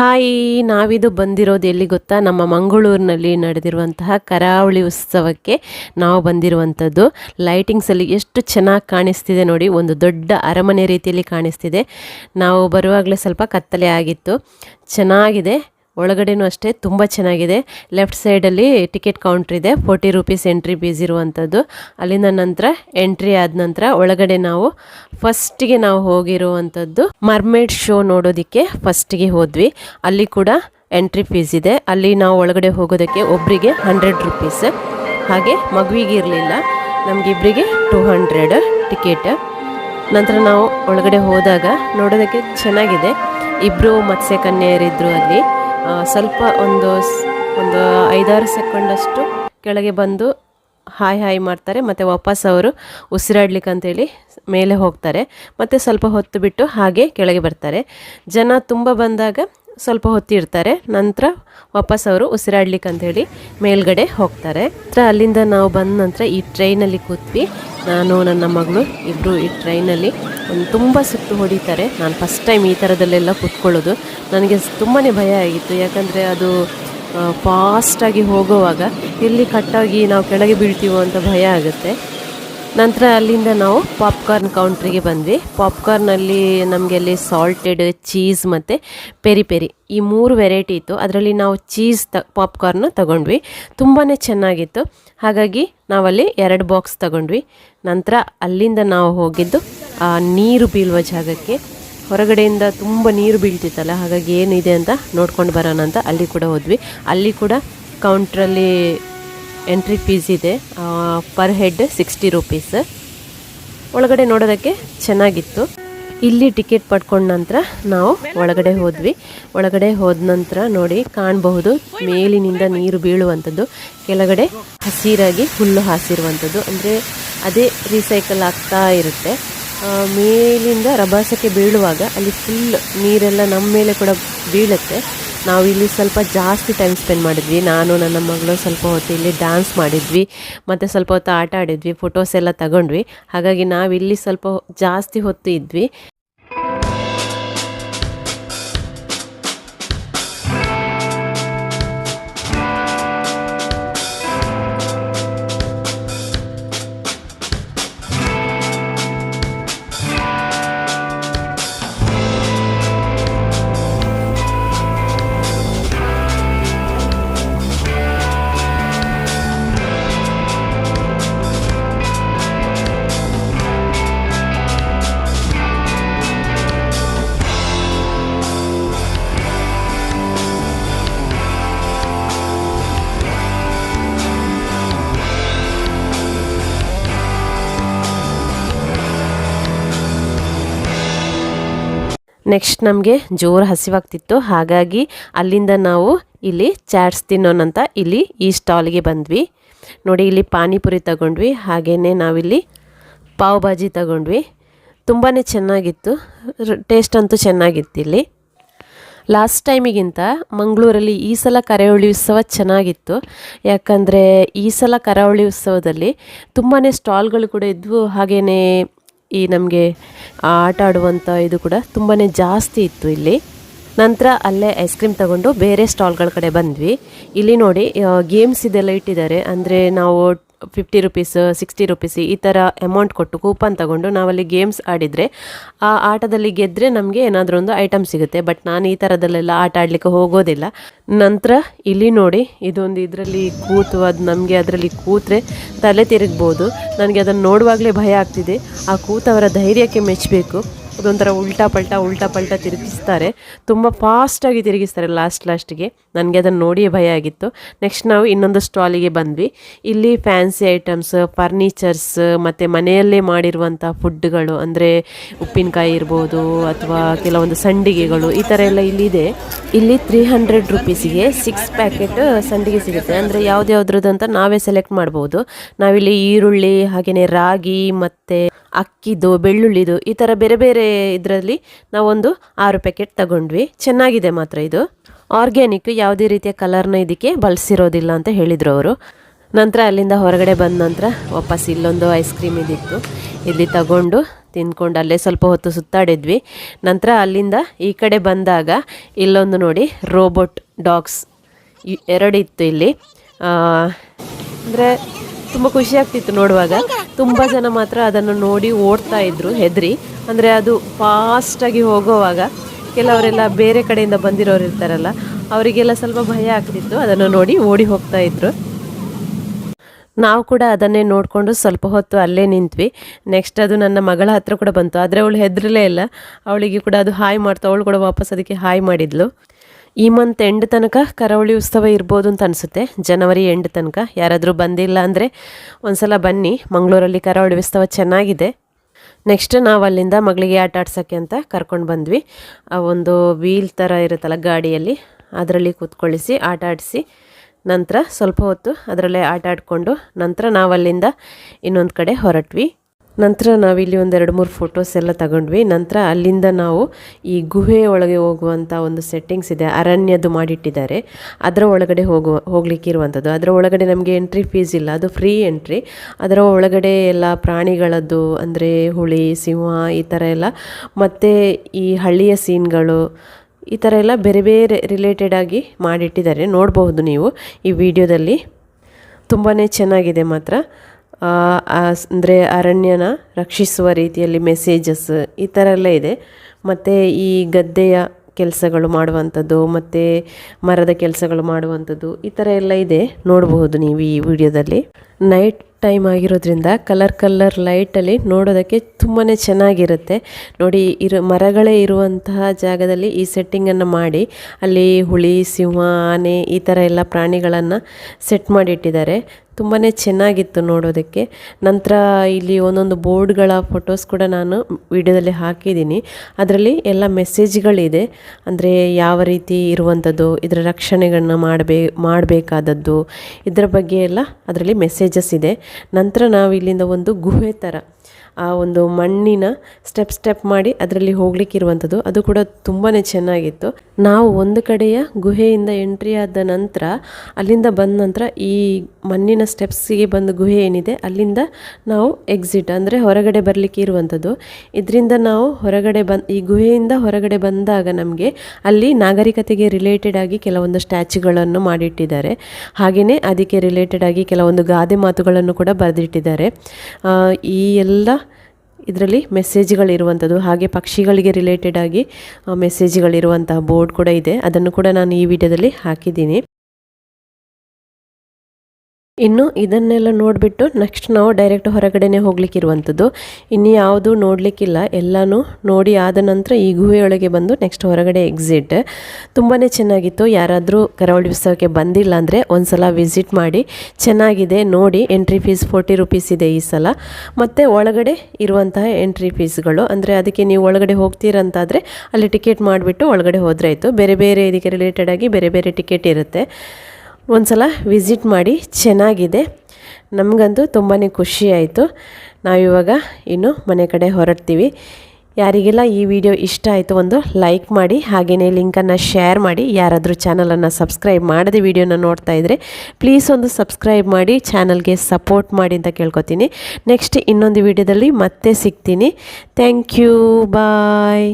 Hi, ನಾವಿದು ಬಂದಿರೋದು ಎಲ್ಲಿ ಗೊತ್ತಾ? ನಮ್ಮ ಮಂಗಳೂರಿನಲ್ಲಿ ನಡೆದಿರುವಂತಹ ಕರಾವಳಿ ಉತ್ಸವಕ್ಕೆ ನಾವು ಬಂದಿರುವಂಥದ್ದು. ಲೈಟಿಂಗ್ಸಲ್ಲಿ ಎಷ್ಟು ಚೆನ್ನಾಗಿ ಕಾಣಿಸ್ತಿದೆ ನೋಡಿ, ಒಂದು ದೊಡ್ಡ ಅರಮನೆ ರೀತಿಯಲ್ಲಿ ಕಾಣಿಸ್ತಿದೆ. ನಾವು ಬರುವಾಗಲೇ ಸ್ವಲ್ಪ ಕತ್ತಲೆ ಆಗಿತ್ತು. ಚೆನ್ನಾಗಿದೆ. ಒಳಗಡೆನೂ ಅಷ್ಟೇ ತುಂಬ ಚೆನ್ನಾಗಿದೆ. ಲೆಫ್ಟ್ ಸೈಡಲ್ಲಿ ಟಿಕೆಟ್ ಕೌಂಟ್ರ್ ಇದೆ. ಫೋರ್ಟಿ ರುಪೀಸ್ ಎಂಟ್ರಿ ಫೀಸ್ ಇರುವಂಥದ್ದು ಅಲ್ಲಿಂದ ನಂತರ ಎಂಟ್ರಿ ಆದ ನಂತರ ಒಳಗಡೆ ನಾವು ಫಸ್ಟಿಗೆ ನಾವು ಹೋಗಿರುವಂಥದ್ದು ಮರ್ಮೇಡ್ ಶೋ ನೋಡೋದಕ್ಕೆ ಫಸ್ಟಿಗೆ ಹೋದ್ವಿ. ಅಲ್ಲಿ ಕೂಡ ಎಂಟ್ರಿ ಫೀಸ್ ಇದೆ. ಅಲ್ಲಿ ನಾವು ಒಳಗಡೆ ಹೋಗೋದಕ್ಕೆ ಒಬ್ಬರಿಗೆ ಹಂಡ್ರೆಡ್ ರುಪೀಸ್. ಹಾಗೆ ಮಗುವಿಗೆ ಇರಲಿಲ್ಲ. ನಮಗಿಬ್ಬರಿಗೆ ಟೂ ಹಂಡ್ರೆಡ್ ಟಿಕೆಟ್. ನಂತರ ನಾವು ಒಳಗಡೆ ಹೋದಾಗ ನೋಡೋದಕ್ಕೆ ಚೆನ್ನಾಗಿದೆ. ಇಬ್ಬರು ಮತ್ಸ್ಯಕನ್ಯರಿದ್ದರು ಅಲ್ಲಿ. ಆ, ಸ್ವಲ್ಪ ಒಂದು ಒಂದು ಐದಾರು ಸೆಕೆಂಡಷ್ಟು ಕೆಳಗೆ ಬಂದು ಹಾಯ್ ಹಾಯ್ ಮಾಡ್ತಾರೆ. ಮತ್ತು ವಾಪಸ್ ಅವರು ಉಸಿರಾಡ್ಲಿಕ್ಕೆ ಅಂತೇಳಿ ಮೇಲೆ ಹೋಗ್ತಾರೆ. ಮತ್ತು ಸ್ವಲ್ಪ ಹೊತ್ತು ಬಿಟ್ಟು ಹಾಗೆ ಕೆಳಗೆ ಬರ್ತಾರೆ. ಜನ ತುಂಬ ಬಂದಾಗ ಸ್ವಲ್ಪ ಹೊತ್ತಿರ್ತಾರೆ. ನಂತರ ವಾಪಸ್ ಅವರು ಉಸಿರಾಡ್ಲಿಕ್ಕೆ ಅಂತೇಳಿ ಮೇಲ್ಗಡೆ ಹೋಗ್ತಾರೆ. ನಂತರ ಅಲ್ಲಿಂದ ನಾವು ಬಂದ ನಂತರ ಈ ಟ್ರೈನಲ್ಲಿ ಕೂತ್ವಿ. ನಾನು, ನನ್ನ ಮಗಳು ಇಬ್ಬರು ಈ ಟ್ರೈನಲ್ಲಿ ಒಂದು ತುಂಬ ಸುತ್ತು ಹೊಡಿತಾರೆ. ನಾನು ಫಸ್ಟ್ ಟೈಮ್ ಈ ಥರದಲ್ಲೆಲ್ಲ ಕೂತ್ಕೊಳ್ಳೋದು. ನನಗೆ ತುಂಬಾ ಭಯ ಆಗಿತ್ತು. ಯಾಕಂದರೆ ಅದು ಫಾಸ್ಟಾಗಿ ಹೋಗುವಾಗ ಇಲ್ಲಿ ಕಟ್ಟಾಗಿ ನಾವು ಕೆಳಗೆ ಬೀಳ್ತೀವೋ ಅಂತ ಭಯ ಆಗುತ್ತೆ. ನಂತರ ಅಲ್ಲಿಂದ ನಾವು ಪಾಪ್ಕಾರ್ನ್ ಕೌಂಟ್ರಿಗೆ ಬಂದ್ವಿ. ಪಾಪ್ಕಾರ್ನಲ್ಲಿ ನಮಗೆ ಅಲ್ಲಿ ಸಾಲ್ಟೆಡ್ ಚೀಸ್ ಮತ್ತು ಪೆರಿ ಪೆರಿ ಈ ಮೂರು ವೆರೈಟಿ ಇತ್ತು. ಅದರಲ್ಲಿ ನಾವು ಚೀಸ್ ತ, ಪಾಪ್ಕಾರ್ನ ತಗೊಂಡ್ವಿ. ತುಂಬಾ ಚೆನ್ನಾಗಿತ್ತು. ಹಾಗಾಗಿ ನಾವಲ್ಲಿ ಎರಡು ಬಾಕ್ಸ್ ತಗೊಂಡ್ವಿ. ನಂತರ ಅಲ್ಲಿಂದ ನಾವು ಹೋಗಿದ್ದು, ಆ, ನೀರು ಬೀಳುವ ಜಾಗಕ್ಕೆ. ಹೊರಗಡೆಯಿಂದ ತುಂಬ ನೀರು ಬೀಳ್ತಿತ್ತಲ್ಲ, ಹಾಗಾಗಿ ಏನಿದೆ ಅಂತ ನೋಡ್ಕೊಂಡು ಬರೋಣ ಅಂತ ಅಲ್ಲಿ ಕೂಡ ಹೋದ್ವಿ. ಅಲ್ಲಿ ಕೂಡ ಕೌಂಟ್ರಲ್ಲಿ ಎಂಟ್ರಿ ಫೀಸ್ ಇದೆ. ಪರ್ ಹೆಡ್ ಸಿಕ್ಸ್ಟಿ ರುಪೀಸ್ ಒಳಗಡೆ ನೋಡೋದಕ್ಕೆ ಚೆನ್ನಾಗಿತ್ತು. ಇಲ್ಲಿ ಟಿಕೆಟ್ ಪಡ್ಕೊಂಡ ನಂತರ ನಾವು ಒಳಗಡೆ ಹೋದ್ವಿ. ಒಳಗಡೆ ಹೋದ ನಂತರ ನೋಡಿ ಕಾಣಬಹುದು ಮೇಲಿನಿಂದ ನೀರು ಬೀಳುವಂಥದ್ದು. ಕೆಳಗಡೆ ಹಸಿರಾಗಿ ಹುಲ್ಲು ಹಾಸಿರುವಂಥದ್ದು. ಅಂದರೆ ಅದೇ ರೀಸೈಕಲ್ ಆಗ್ತಾ ಇರುತ್ತೆ. ಮೇಲಿಂದ ರಭಾಸಕ್ಕೆ ಬೀಳುವಾಗ ಅಲ್ಲಿ ಫುಲ್ ನೀರೆಲ್ಲ ನಮ್ಮ ಮೇಲೆ ಕೂಡ ಬೀಳುತ್ತೆ. ನಾವು ಇಲ್ಲಿ ಸ್ವಲ್ಪ ಜಾಸ್ತಿ ಟೈಮ್ ಸ್ಪೆಂಡ್ ಮಾಡಿದ್ವಿ. ನಾನು, ನನ್ನ ಮಗಳು ಸ್ವಲ್ಪ ಹೊತ್ತು ಇಲ್ಲಿ ಡ್ಯಾನ್ಸ್ ಮಾಡಿದ್ವಿ. ಮತ್ತು ಸ್ವಲ್ಪ ಹೊತ್ತು ಆಟ ಆಡಿದ್ವಿ. ಫೋಟೋಸ್ ಎಲ್ಲ ತಗೊಂಡ್ವಿ. ಹಾಗಾಗಿ ನಾವಿಲ್ಲಿ ಸ್ವಲ್ಪ ಜಾಸ್ತಿ ಹೊತ್ತು ಇದ್ವಿ. ನೆಕ್ಸ್ಟ್ ನಮಗೆ ಜೋರು ಹಸಿವಾಗ್ತಿತ್ತು. ಹಾಗಾಗಿ ಅಲ್ಲಿಂದ ನಾವು ಇಲ್ಲಿ ಚಾಟ್ಸ್ ತಿನ್ನೋಣಂತ ಇಲ್ಲಿ ಈ ಸ್ಟಾಲ್ಗೆ ಬಂದ್ವಿ. ನೋಡಿ, ಇಲ್ಲಿ ಪಾನಿಪುರಿ ತಗೊಂಡ್ವಿ. ಹಾಗೆಯೇ ನಾವಿಲ್ಲಿ ಪಾವ್ ಭಾಜಿ ತಗೊಂಡ್ವಿ. ತುಂಬಾ ಚೆನ್ನಾಗಿತ್ತು. ಟೇಸ್ಟ್ ಅಂತೂ ಚೆನ್ನಾಗಿತ್ತು ಇಲ್ಲಿ. ಲಾಸ್ಟ್ ಟೈಮಿಗಿಂತ ಮಂಗಳೂರಲ್ಲಿ ಈ ಸಲ ಕರಾವಳಿ ಉತ್ಸವ ಚೆನ್ನಾಗಿತ್ತು. ಯಾಕಂದರೆ ಈ ಸಲ ಕರಾವಳಿ ಉತ್ಸವದಲ್ಲಿ ತುಂಬಾ ಸ್ಟಾಲ್ಗಳು ಕೂಡ ಇದ್ವು. ಹಾಗೆಯೇ ಈ ನಮಗೆ ಆಟ ಆಡುವಂಥ ಇದು ಕೂಡ ತುಂಬಾ ಜಾಸ್ತಿ ಇತ್ತು ಇಲ್ಲಿ. ನಂತರ ಅಲ್ಲೇ ಐಸ್ ಕ್ರೀಮ್ ತಗೊಂಡು ಬೇರೆ ಸ್ಟಾಲ್ಗಳ ಕಡೆ ಬಂದ್ವಿ. ಇಲ್ಲಿ ನೋಡಿ ಗೇಮ್ಸ್ ಇದೆಲ್ಲ ಇಟ್ಟಿದ್ದಾರೆ. ಅಂದರೆ ನಾವು ಫಿಫ್ಟಿ ರುಪೀಸ್ ಸಿಕ್ಸ್ಟಿ ರುಪೀಸ್ ಈ ಥರ ಅಮೌಂಟ್ ಕೊಟ್ಟು ಕೂಪನ್ ತಗೊಂಡು ನಾವಲ್ಲಿ ಗೇಮ್ಸ್ ಆಡಿದರೆ, ಆ ಆಟದಲ್ಲಿ ಗೆದ್ದರೆ ನಮಗೆ ಏನಾದರೂ ಒಂದು ಐಟಮ್ ಸಿಗುತ್ತೆ. ಬಟ್ ನಾನು ಈ ಥರದಲ್ಲೆಲ್ಲ ಆಟ ಆಡಲಿಕ್ಕೆ ಹೋಗೋದಿಲ್ಲ. ನಂತರ ಇಲ್ಲಿ ನೋಡಿ, ಇದೊಂದು ಇದರಲ್ಲಿ ಕೂತು, ಅದು ನಮಗೆ ಅದರಲ್ಲಿ ಕೂತ್ರೆ ತಲೆ ತಿರುಗ್ಬೋದು. ನನಗೆ ಅದನ್ನು ನೋಡುವಾಗಲೇ ಭಯ ಆಗ್ತಿದೆ. ಆ ಕೂತವರ ಧೈರ್ಯಕ್ಕೆ ಮೆಚ್ಚಬೇಕು ಅದೊಂಥರ ಉಲ್ಟಾ ಪಲ್ಟಾ ಉಲ್ಟಾ ಪಲ್ಟಾ ತಿರುಗಿಸ್ತಾರೆ. ತುಂಬ ಫಾಸ್ಟಾಗಿ ತಿರುಗಿಸ್ತಾರೆ ಲಾಸ್ಟ್ ಲಾಸ್ಟಿಗೆ ನನಗೆ ಅದನ್ನು ನೋಡಿಯೇ ಭಯ ಆಗಿತ್ತು. ನೆಕ್ಸ್ಟ್ ನಾವು ಇನ್ನೊಂದು ಸ್ಟಾಲಿಗೆ ಬಂದ್ವಿ. ಇಲ್ಲಿ ಫ್ಯಾನ್ಸಿ ಐಟಮ್ಸ್ ಫರ್ನಿಚರ್ಸ್ ಮತ್ತು ಮನೆಯಲ್ಲೇ ಮಾಡಿರುವಂಥ ಫುಡ್ಗಳು ಅಂದರೆ ಉಪ್ಪಿನಕಾಯಿ ಇರ್ಬೋದು ಅಥವಾ ಕೆಲವೊಂದು ಸಂಡಿಗೆಗಳು, ಈ ಥರ ಎಲ್ಲ ಇಲ್ಲಿದೆ ಇಲ್ಲಿ ತ್ರೀ ಹಂಡ್ರೆಡ್ ರುಪೀಸಿಗೆ ಸಿಕ್ಸ್ ಪ್ಯಾಕೆಟ್ ಸಂಡಿಗೆ ಸಿಗುತ್ತೆ. ಅಂದರೆ ಯಾವುದ್ಯಾವುದ್ರದ್ದು ಅಂತ ನಾವೇ ಸೆಲೆಕ್ಟ್ ಮಾಡ್ಬೋದು. ನಾವಿಲ್ಲಿ ಈರುಳ್ಳಿ ಹಾಗೆಯೇ ರಾಗಿ, ಮತ್ತು ಅಕ್ಕಿದು, ಬೆಳ್ಳುಳ್ಳಿದು ಈ ಥರ ಬೇರೆ ಬೇರೆ ಇದರಲ್ಲಿ ನಾವೊಂದು ಆರು ಪ್ಯಾಕೆಟ್ ತಗೊಂಡ್ವಿ. ಚೆನ್ನಾಗಿದೆ ಮಾತ್ರ ಇದು. ಆರ್ಗ್ಯಾನಿಕ್ ಯಾವುದೇ ರೀತಿಯ ಕಲರ್ನ ಇದಕ್ಕೆ ಬಳಸಿರೋದಿಲ್ಲ ಅಂತ ಹೇಳಿದರು ಅವರು. ನಂತರ ಅಲ್ಲಿಂದ ಹೊರಗಡೆ ಬಂದ ನಂತರ ವಾಪಸ್ ಇಲ್ಲೊಂದು ಐಸ್ ಕ್ರೀಮ್ ಇದಿತ್ತು. ಇಲ್ಲಿ ತಗೊಂಡು ತಿಂದ್ಕೊಂಡು ಅಲ್ಲೇ ಸ್ವಲ್ಪ ಹೊತ್ತು ಸುತ್ತಾಡಿದ್ವಿ. ನಂತರ ಅಲ್ಲಿಂದ ಈ ಕಡೆ ಬಂದಾಗ ಇಲ್ಲೊಂದು ನೋಡಿ ರೋಬೋಟ್ ಡಾಗ್ಸ್ ಎರಡು ಇತ್ತು ಇಲ್ಲಿ. ಅಂದರೆ ತುಂಬ ಖುಷಿ ಆಗ್ತಿತ್ತು ನೋಡುವಾಗ. ತುಂಬ ಜನ ಮಾತ್ರ ಅದನ್ನು ನೋಡಿ ಓಡ್ತಾ ಇದ್ರು, ಹೆದ್ರಿ. ಅಂದರೆ ಅದು ಫಾಸ್ಟಾಗಿ ಹೋಗುವಾಗ ಕೆಲವರೆಲ್ಲ ಬೇರೆ ಕಡೆಯಿಂದ ಬಂದಿರೋರು ಇರ್ತಾರಲ್ಲ, ಅವರಿಗೆಲ್ಲ ಸ್ವಲ್ಪ ಭಯ ಆಗ್ತಿತ್ತು. ಅದನ್ನು ನೋಡಿ ಓಡಿ ಹೋಗ್ತಾ ಇದ್ರು. ನಾವು ಕೂಡ ಅದನ್ನೇ ನೋಡಿಕೊಂಡು ಸ್ವಲ್ಪ ಹೊತ್ತು ಅಲ್ಲೇ ನಿಂತ್ವಿ. ನೆಕ್ಸ್ಟ್ ಅದು ನನ್ನ ಮಗಳ ಹತ್ರ ಕೂಡ ಬಂತು. ಆದರೆ ಅವಳು ಹೆದರಲೇ ಇಲ್ಲ. ಅವಳಿಗೆ ಕೂಡ ಅದು ಹಾಯ್ ಮಾಡ್ತಾ, ಅವಳು ಕೂಡ ವಾಪಸ್ ಅದಕ್ಕೆ ಹಾಯ್ ಮಾಡಿದ್ಲು. ಈ ಮಂತ್ ಎಂಡ್ ತನಕ ಕರಾವಳಿ ಉತ್ಸವ ಇರ್ಬೋದು ಅಂತ ಅನಿಸುತ್ತೆ. ಜನವರಿ ಎಂಡ್ ತನಕ. ಯಾರಾದರೂ ಬಂದಿಲ್ಲ ಅಂದರೆ ಒಂದ್ಸಲ ಬನ್ನಿ. ಮಂಗಳೂರಲ್ಲಿ ಕರಾವಳಿ ಉತ್ಸವ ಚೆನ್ನಾಗಿದೆ. ನೆಕ್ಸ್ಟ್ ನಾವು ಅಲ್ಲಿಂದ ಮಗಳಿಗೆ ಆಟ ಆಡ್ಸೋಕ್ಕೆ ಅಂತ ಕರ್ಕೊಂಡು ಬಂದ್ವಿ. ಆ ಒಂದು ವೀಲ್ ಥರ ಇರುತ್ತಲ್ಲ ಗಾಡಿಯಲ್ಲಿ, ಅದರಲ್ಲಿ ಕೂತ್ಕೊಳ್ಳಿಸಿ, ಆಟ ಆಡಿಸಿ, ನಂತರ ಸ್ವಲ್ಪ ಹೊತ್ತು ಅದರಲ್ಲೇ ಆಟ ಆಡಿಕೊಂಡು ನಂತರ ನಾವು ಅಲ್ಲಿಂದ ಇನ್ನೊಂದು ಕಡೆ ಹೊರಟ್ವಿ. ನಂತರ ನಾವಿಲ್ಲಿ ಒಂದೆರಡು ಮೂರು ಫೋಟೋಸ್ ಎಲ್ಲ ತಗೊಂಡ್ವಿ. ನಂತರ ಅಲ್ಲಿಂದ ನಾವು ಈ ಗುಹೆ ಒಳಗೆ ಹೋಗುವಂಥ ಒಂದು ಸೆಟ್ಟಿಂಗ್ಸ್ ಇದೆ. ಅರಣ್ಯದ್ದು ಮಾಡಿಟ್ಟಿದ್ದಾರೆ. ಅದರ ಒಳಗಡೆ ಹೋಗುವ, ಹೋಗ್ಲಿಕ್ಕೆ ಇರುವಂಥದ್ದು ಅದರ ಒಳಗಡೆ ನಮಗೆ ಎಂಟ್ರಿ ಫೀಸ್ ಇಲ್ಲ. ಅದು ಫ್ರೀ ಎಂಟ್ರಿ ಅದರ ಒಳಗಡೆ ಎಲ್ಲ ಪ್ರಾಣಿಗಳದ್ದು, ಅಂದರೆ ಹುಳಿ, ಸಿಂಹ ಈ ಥರ ಎಲ್ಲ. ಮತ್ತು ಈ ಹಳ್ಳಿಯ ಸೀನ್ಗಳು ಈ ಥರ ಎಲ್ಲ ಬೇರೆ ಬೇರೆ ರಿಲೇಟೆಡ್ ಆಗಿ ಮಾಡಿಟ್ಟಿದ್ದಾರೆ. ನೋಡಬಹುದು ನೀವು ಈ ವಿಡಿಯೋದಲ್ಲಿ ತುಂಬಾ ಚೆನ್ನಾಗಿದೆ ಮಾತ್ರ. ಅಂದರೆ ಅರಣ್ಯನ ರಕ್ಷಿಸುವ ರೀತಿಯಲ್ಲಿ ಮೆಸೇಜಸ್ ಈ ಥರ ಎಲ್ಲ ಇದೆ. ಮತ್ತು ಈ ಗದ್ದೆಯ ಕೆಲಸಗಳು ಮಾಡುವಂಥದ್ದು, ಮತ್ತು ಮರದ ಕೆಲಸಗಳು ಮಾಡುವಂಥದ್ದು ಈ ಥರ ಎಲ್ಲ ಇದೆ. ನೋಡಬಹುದು ನೀವು ಈ ವಿಡಿಯೋದಲ್ಲಿ. ನೈಟ್ ಟೈಮ್ ಆಗಿರೋದ್ರಿಂದ ಕಲರ್ ಕಲರ್ ಲೈಟಲ್ಲಿ ನೋಡೋದಕ್ಕೆ ತುಂಬಾ ಚೆನ್ನಾಗಿರುತ್ತೆ. ನೋಡಿ, ಇರೋ ಮರಗಳೇ ಇರುವಂತಹ ಜಾಗದಲ್ಲಿ ಈ ಸೆಟ್ಟಿಂಗನ್ನು ಮಾಡಿ, ಅಲ್ಲಿ ಹುಳಿ ಸಿಂಹ, ಆನೆ ಈ ಥರ ಎಲ್ಲ ಪ್ರಾಣಿಗಳನ್ನು ಸೆಟ್ ಮಾಡಿಟ್ಟಿದ್ದಾರೆ. ತುಂಬಾ ಚೆನ್ನಾಗಿತ್ತು ನೋಡೋದಕ್ಕೆ. ನಂತರ ಇಲ್ಲಿ ಒಂದೊಂದು ಬೋರ್ಡ್ಗಳ ಫೋಟೋಸ್ ಕೂಡ ನಾನು ವಿಡಿಯೋದಲ್ಲಿ ಹಾಕಿದ್ದೀನಿ. ಅದರಲ್ಲಿ ಎಲ್ಲ ಮೆಸೇಜ್ಗಳಿದೆ ಅಂದರೆ ಯಾವ ರೀತಿ ಇರುವಂಥದ್ದು ಇದರ ರಕ್ಷಣೆಗಳನ್ನ ಮಾಡಬೇ, ಮಾಡಬೇಕಾದದ್ದು, ಇದರ ಬಗ್ಗೆ ಎಲ್ಲ ಅದರಲ್ಲಿ ಮೆಸೇಜಸ್ ಇದೆ. ನಂತರ ನಾವು ಇಲ್ಲಿಂದ ಒಂದು ಗುಹೆ ಥರ ಆ ಒಂದು ಮಣ್ಣಿನ ಸ್ಟೆಪ್ ಸ್ಟೆಪ್ ಮಾಡಿ ಅದರಲ್ಲಿ ಹೋಗ್ಲಿಕ್ಕಿರುವಂಥದ್ದು. ಅದು ಕೂಡ ತುಂಬಾ ಚೆನ್ನಾಗಿತ್ತು. ನಾವು ಒಂದು ಕಡೆಯ ಗುಹೆಯಿಂದ ಎಂಟ್ರಿ ಆದ ನಂತರ, ಅಲ್ಲಿಂದ ಬಂದ ನಂತರ ಈ ಮಣ್ಣಿನ ಸ್ಟೆಪ್ಸಿಗೆ ಬಂದ ಗುಹೆ ಏನಿದೆ, ಅಲ್ಲಿಂದ ನಾವು ಎಕ್ಸಿಟ್ ಅಂದರೆ ಹೊರಗಡೆ ಬರಲಿಕ್ಕೆ ಇರುವಂಥದ್ದು ಇದರಿಂದ ನಾವು ಹೊರಗಡೆ ಬಂದು, ಈ ಗುಹೆಯಿಂದ ಹೊರಗಡೆ ಬಂದಾಗ ನಮಗೆ ಅಲ್ಲಿ ನಾಗರಿಕತೆಗೆ ರಿಲೇಟೆಡ್ ಆಗಿ ಕೆಲವೊಂದು ಸ್ಟ್ಯಾಚ್ಯುಗಳನ್ನು ಮಾಡಿಟ್ಟಿದ್ದಾರೆ. ಹಾಗೆಯೇ ಅದಕ್ಕೆ ರಿಲೇಟೆಡ್ ಆಗಿ ಕೆಲವೊಂದು ಗಾದೆ ಮಾತುಗಳನ್ನು ಕೂಡ ಬರೆದಿಟ್ಟಿದ್ದಾರೆ. ಈ ಎಲ್ಲ ಇದರಲ್ಲಿ ಮೆಸೇಜ್ಗಳಿರುವಂಥದ್ದು, ಹಾಗೆ ಪಕ್ಷಿಗಳಿಗೆ ರಿಲೇಟೆಡ್ ಆಗಿ ಮೆಸೇಜ್ಗಳಿರುವಂತಹ ಬೋರ್ಡ್ ಕೂಡ ಇದೆ. ಅದನ್ನು ಕೂಡ ನಾನು ಈ ವಿಡಿಯೋದಲ್ಲಿ ಹಾಕಿದ್ದೀನಿ. ಇನ್ನು ಇದನ್ನೆಲ್ಲ ನೋಡಿಬಿಟ್ಟು ನೆಕ್ಸ್ಟ್ ನಾವು ಡೈರೆಕ್ಟ್ ಹೊರಗಡೆನೆ ಹೋಗ್ಲಿಕ್ಕಿರುವಂಥದ್ದು. ಇನ್ನು ಯಾವುದು ನೋಡಲಿಕ್ಕಿಲ್ಲ. ಎಲ್ಲನೂ ನೋಡಿ ಆದ ನಂತರ ಈ ಗುಹೆಯೊಳಗೆ ಬಂದು ನೆಕ್ಸ್ಟ್ ಹೊರಗಡೆ ಎಕ್ಸಿಟ್ ತುಂಬಾ ಚೆನ್ನಾಗಿತ್ತು. ಯಾರಾದರೂ ಕರಾವಳಿ ಉತ್ಸವಕ್ಕೆ ಬಂದಿಲ್ಲ ಅಂದರೆ ಒಂದು ಸಲ ವಿಸಿಟ್ ಮಾಡಿ ಚೆನ್ನಾಗಿದೆ ನೋಡಿ. ಎಂಟ್ರಿ ಫೀಸ್ ಫೋರ್ಟಿ ರುಪೀಸ್ ಇದೆ ಈ ಸಲ. ಮತ್ತು ಒಳಗಡೆ ಇರುವಂತಹ ಎಂಟ್ರಿ ಫೀಸ್ಗಳು ಅಂದರೆ ಅದಕ್ಕೆ ನೀವು ಒಳಗಡೆ ಹೋಗ್ತೀರಂತಾದರೆ ಅಲ್ಲಿ ಟಿಕೆಟ್ ಮಾಡಿಬಿಟ್ಟು ಒಳಗಡೆ ಹೋದರೆ ಬೇರೆ ಬೇರೆ ಇದಕ್ಕೆ ರಿಲೇಟೆಡ್ ಆಗಿ ಬೇರೆ ಬೇರೆ ಟಿಕೆಟ್ ಇರುತ್ತೆ. ಒಂದು ಸಲ ವಿಸಿಟ್ ಮಾಡಿ ಚೆನ್ನಾಗಿದೆ. ನಮಗಂತೂ ತುಂಬಾ ಖುಷಿ ಆಯಿತು. ನಾವಿವಾಗ ಇನ್ನು ಮನೆ ಕಡೆ ಹೊರಡ್ತೀವಿ. ಯಾರಿಗೆಲ್ಲ ಈ ವಿಡಿಯೋ ಇಷ್ಟ ಆಯಿತು ಒಂದು ಲೈಕ್ ಮಾಡಿ ಹಾಗೆಯೇ ಲಿಂಕನ್ನು ಶೇರ್ ಮಾಡಿ. ಯಾರಾದರೂ ಚಾನಲನ್ನು ಸಬ್ಸ್ಕ್ರೈಬ್ ಮಾಡದೆ ವಿಡಿಯೋನ ನೋಡ್ತಾ ಇದ್ದರೆ ಪ್ಲೀಸ್ ಒಂದು ಸಬ್ಸ್ಕ್ರೈಬ್ ಮಾಡಿ ಚಾನಲ್ಗೆ ಸಪೋರ್ಟ್ ಮಾಡಿ ಅಂತ ಕೇಳ್ಕೊತೀನಿ. ನೆಕ್ಸ್ಟ್ ಇನ್ನೊಂದು ವಿಡಿಯೋದಲ್ಲಿ ಮತ್ತೆ ಸಿಗ್ತೀನಿ. Thank you bye